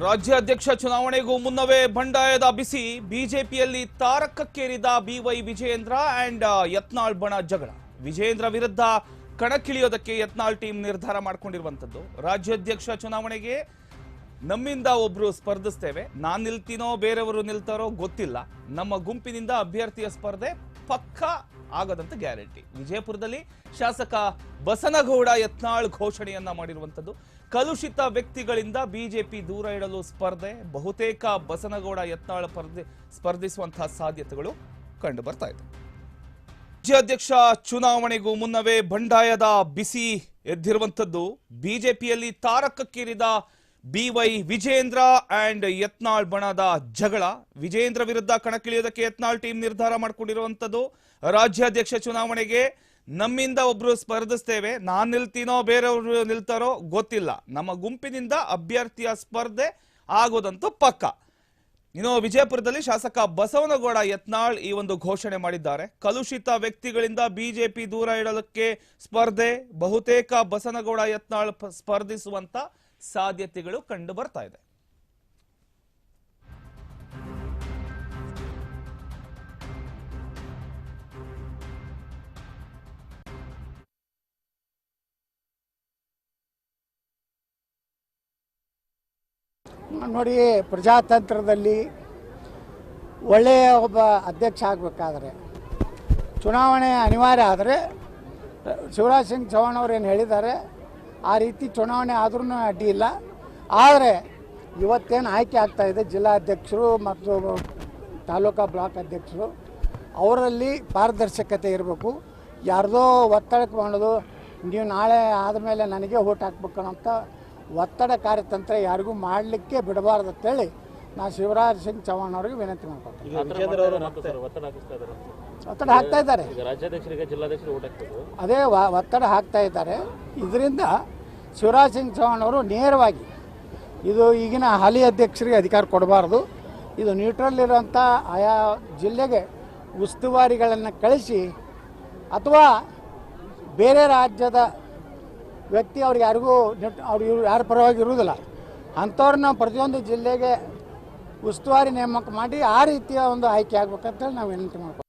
ರಾಜ್ಯಾಧ್ಯಕ್ಷ ಚುನಾವಣೆಗೂ ಮುನ್ನವೇ ಬಂಡಾಯದ ಬಿಸಿ, ಬಿಜೆಪಿಯಲ್ಲಿ ತಾರಕಕ್ಕೇರಿದ B Y Vijayendra and Yatnal ಬಣ ಜಗಳ. ವಿಜಯೇಂದ್ರ ವಿರುದ್ಧ ಕಣಕ್ಕಿಳಿಯೋದಕ್ಕೆ ಯತ್ನಾಳ್ ಟೀಮ್ ನಿರ್ಧಾರ ಮಾಡ್ಕೊಂಡಿರುವಂತದ್ದು ರಾಜ್ಯಾಧ್ಯಕ್ಷ ಚುನಾವಣೆಗೆ ನಮ್ಮಿಂದ ಒಬ್ರು ಸ್ಪರ್ಧಿಸ್ತೇವೆ. ನಾನ್ ನಿಲ್ತೀನೋ, ಬೇರೆಯವರು ನಿಲ್ತಾರೋ ಗೊತ್ತಿಲ್ಲ. ನಮ್ಮ ಗುಂಪಿನಿಂದ ಅಭ್ಯರ್ಥಿಯ ಸ್ಪರ್ಧೆ ಪಕ್ಕಾ ಆಗದಂತ ಗ್ಯಾರಂಟಿ. ವಿಜಯಪುರದಲ್ಲಿ ಶಾಸಕ ಬಸನಗೌಡ ಯತ್ನಾಳ್ ಘೋಷಣೆಯನ್ನ ಮಾಡಿರುವಂತದ್ದು ಕಲುಷಿತ ವ್ಯಕ್ತಿಗಳಿಂದ ಬಿಜೆಪಿ ದೂರ ಇಡಲು ಸ್ಪರ್ಧೆ, ಬಹುತೇಕ ಬಸನಗೌಡ ಯತ್ನಾಳ್ ಸ್ಪರ್ಧೆ ಸ್ಪರ್ಧಿಸುವಂತಹ ಸಾಧ್ಯತೆಗಳು ಕಂಡು ಬರ್ತಾ ಇದೆ. ರಾಜ್ಯಾಧ್ಯಕ್ಷ ಚುನಾವಣೆಗೂ ಮುನ್ನವೇ ಬಂಡಾಯದ ಬಿಸಿ ಎದ್ದಿರುವಂತದ್ದು ಬಿಜೆಪಿಯಲ್ಲಿ ತಾರಕಕ್ಕೇರಿದ B Y Vijendra and Yatnal ಬಣದ ಜಗಳ. ವಿಜೇಂದ್ರ ವಿರುದ್ಧ ಕಣಕ್ಕಿಳಿಯೋದಕ್ಕೆ ಯತ್ನಾಳ್ ಟೀಮ್ ನಿರ್ಧಾರ ಮಾಡಿಕೊಂಡಿರುವಂತದ್ದು ರಾಜ್ಯಾಧ್ಯಕ್ಷ ಚುನಾವಣೆಗೆ ನಮ್ಮಿಂದ ಒಬ್ರು ಸ್ಪರ್ಧಿಸ್ತೇವೆ. ನಾನ್ ನಿಲ್ತೀನೋ, ಬೇರೆಯವರು ನಿಲ್ತಾರೋ ಗೊತ್ತಿಲ್ಲ. ನಮ್ಮ ಗುಂಪಿನಿಂದ ಅಭ್ಯರ್ಥಿಯ ಸ್ಪರ್ಧೆ ಆಗೋದಂತೂ ಪಕ್ಕ. ಇನ್ನು ವಿಜಯಪುರದಲ್ಲಿ ಶಾಸಕ ಬಸವನಗೌಡ ಯತ್ನಾಳ್ ಈ ಒಂದು ಘೋಷಣೆ ಮಾಡಿದ್ದಾರೆ. ಕಲುಷಿತ ವ್ಯಕ್ತಿಗಳಿಂದ ಬಿಜೆಪಿ ದೂರ ಇಡಲಿಕ್ಕೆ ಸ್ಪರ್ಧೆ. ಬಹುತೇಕ ಬಸನಗೌಡ ಯತ್ನಾಳ್ ಸ್ಪರ್ಧಿಸುವಂತ ಸಾಧ್ಯತೆಗಳು ಕಂಡು ಬರ್ತಾ ಇದೆ. ನೋಡಿ, ಪ್ರಜಾತಂತ್ರದಲ್ಲಿ ಒಳ್ಳೆಯ ಒಬ್ಬ ಅಧ್ಯಕ್ಷ ಆಗಬೇಕಾದ್ರೆ, ಚುನಾವಣೆ ಅನಿವಾರ್ಯ ಆದರೆ, ಶಿವರಾಜ್ ಸಿಂಗ್ ಚೌಹಾಣ್ ಅವರು ಏನು ಹೇಳಿದ್ದಾರೆ ಆ ರೀತಿ ಚುನಾವಣೆ ಆದ್ರೂ ಅಡ್ಡಿ ಇಲ್ಲ. ಆದರೆ ಇವತ್ತೇನು ಆಯ್ಕೆ ಆಗ್ತಾ ಇದೆ, ಜಿಲ್ಲಾಧ್ಯಕ್ಷರು ಮತ್ತು ತಾಲೂಕಾ ಬ್ಲಾಕ್ ಅಧ್ಯಕ್ಷರು, ಅವರಲ್ಲಿ ಪಾರದರ್ಶಕತೆ ಇರಬೇಕು. ಯಾರ್ದೋ ಒತ್ತಡಕ್ಕೆ ಮಾಡೋದು ನೀವು ನಾಳೆ ಆದಮೇಲೆ ನನಗೆ ಓಟ್ ಹಾಕ್ಬೇಕು ಅನ್ನೋಂಥ ಒತ್ತಡ ಕಾರ್ಯತಂತ್ರ ಯಾರಿಗೂ ಮಾಡಲಿಕ್ಕೆ ಬಿಡಬಾರ್ದು ಅಂತೇಳಿ ನಾ ಶಿವರಾಜ್ ಸಿಂಗ್ ಚೌಹಾಣ್ ಅವರಿಗೆ ವಿನಂತಿ ಮಾಡ್ಕೊತೀನಿ ಒತ್ತಡ ಹಾಕಿಸ್ತಾ ಇದ್ದಾರೆ. ಒತ್ತಡ ಹಾಕ್ತಾ ಇದ್ದಾರೆ. ರಾಜ್ಯಾಧ್ಯಕ್ಷರಿಗೆ ಜಿಲ್ಲಾಧ್ಯಕ್ಷರು ಅದೇ ವ- ಒತ್ತಡ ಹಾಕ್ತಾ ಇದ್ದಾರೆ. ಇದರಿಂದ ಶಿವರಾಜ್ ಸಿಂಗ್ ಚೌಹಾಣ್ ಅವರು ನೇರವಾಗಿ ಇದು ಈಗಿನ ಹಾಲಿ ಅಧ್ಯಕ್ಷರಿಗೆ ಅಧಿಕಾರ ಕೊಡಬಾರ್ದು. ಇದು ನ್ಯೂಟ್ರಲ್ ಇರುವಂಥ ಆಯಾ ಜಿಲ್ಲೆಗೆ ಉಸ್ತುವಾರಿಗಳನ್ನು ಕಳಿಸಿ ಅಥವಾ ಬೇರೆ ರಾಜ್ಯದ ವ್ಯಕ್ತಿ ಅವ್ರಿಗೆ ಯಾರಿಗೂ ನೆಟ್ ಅವ್ರು ಇವ್ರು ಯಾರ ಪರವಾಗಿ ಇರುವುದಿಲ್ಲ. ಅಂಥವ್ರನ್ನ ಪ್ರತಿಯೊಂದು ಜಿಲ್ಲೆಗೆ ಉಸ್ತುವಾರಿ ನೇಮಕ ಮಾಡಿ ಆ ರೀತಿಯ ಒಂದು ಆಯ್ಕೆ ಆಗ್ಬೇಕಂತೇಳಿ ನಾವು ವಿನಂತಿ ಮಾಡ್ಕೊತೀವಿ